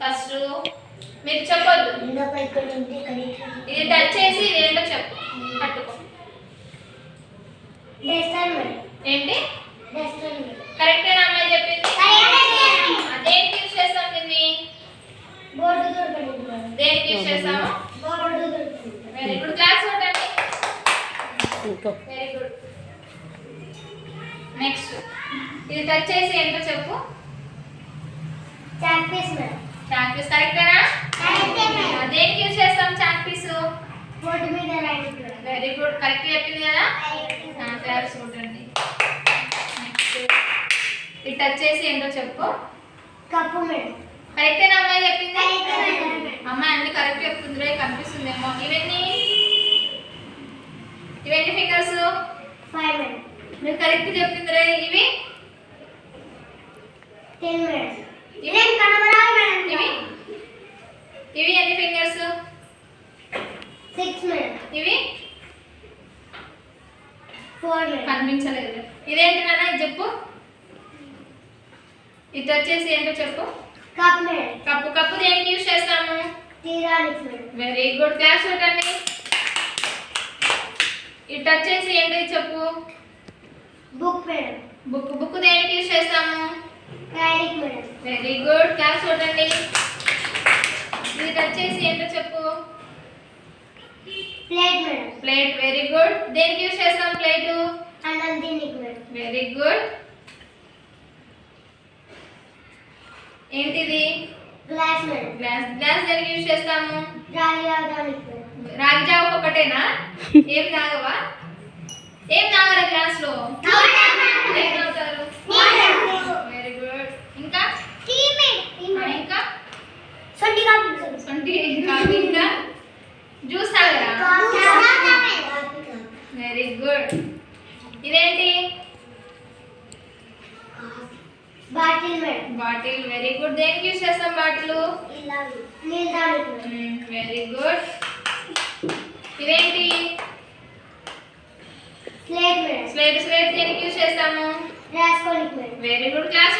First మీరు చెప్పొద్దు. ఇది టచ్ చేసి ఇది ఏంటో చెప్పు. పట్టుకో. ఏంటి? అమ్మాయి చెప్పింది? దేనికి యూజ్ చేస్తాం దీన్ని. దేనికి యూజ్ చేస్తాము? బోర్డు దొరకలేదు. వెరీ గుడ్ క్లాస్ కొట్టండి. వెరీ గుడ్ నెక్స్ట్ ఇది టచ్ చేసి ఏంటో చెప్పు. చాక్ పీస్ మరి చాక్ పీస్ కరెక్టేనా. దేనికి యూజ్ చేస్తాం chalk piece very good correct చెప్పింది కదా? క్లాస్ కొట్టండి నెక్స్ట్ ఇది టచ్ చేసి ఏంటో చెప్పు. కప్పు కరెక్టేనా అమ్మాయి చెప్పింది. అమ్మాయి అన్ని కరెక్ట్ చెప్తుంది రే కనిపిస్తుందేమో. ఇవన్నీ? ఇవన్నీ ఫింగర్స్ ఫైవ్ నువ్వు కరెక్ట్ చెప్పింది రే ఇవి? టెన్ మేడం ఇవి ఇదేం కనబరాలి మేడం ఇవి ఇవి ఎన్ని ఫింగర్స్ సిక్స్ మేడం ఇవి ఫోర్ మేడం కనిపించలేదు. ఇదేంటి నాన్న ఇది చెప్పు. ఇది వచ్చేసి ఏంటో చెప్పు. కప్పు కప్పు దేనికి యూజ్ చేస్తాము? Very good. క్లాస్ చూడండి. ఇది టచ్ చేసి ఏంటో చెప్పు? బుక్ బుక్ బుక్ దేనికి యూజ్ చేస్తాము? Very good. క్లాస్ చూడండి. ఇది టచ్ చేసి ఏంటో చెప్పు? Plate madam plate very good దేనికి యూజ్ చేస్తాం ప్లేటు అన్నం దీనికి మేడం వెరీ గుడ్ ఏంటిది? గ్లాస్ మేడం గ్లాస్ గ్లాస్ దేనికి యూజ్ చేస్తాము? రాగి మేడం రాగి జావ ఒకటేనా ఏం తాగవా? ఏం తాగరా గ్లాస్లో? ఏం తాగుతారు వెరీ గుడ్ ఇంకా ఇంకా? సొంటి కాపీ సొంటి కాఫీ ఇంకా? జ్యూస్ తాగరా వెరీ గుడ్ ఇదేంటి? బాటిల్. బాటిల్ వెరీ గుడ్ దేనికి యూజ్ చేస్తాం బాటిల్? వెరీ గుడ్ ఇదేంటి? స్లేట్ స్లేట్ దేనికి యూజ్ చేస్తాము? Very good class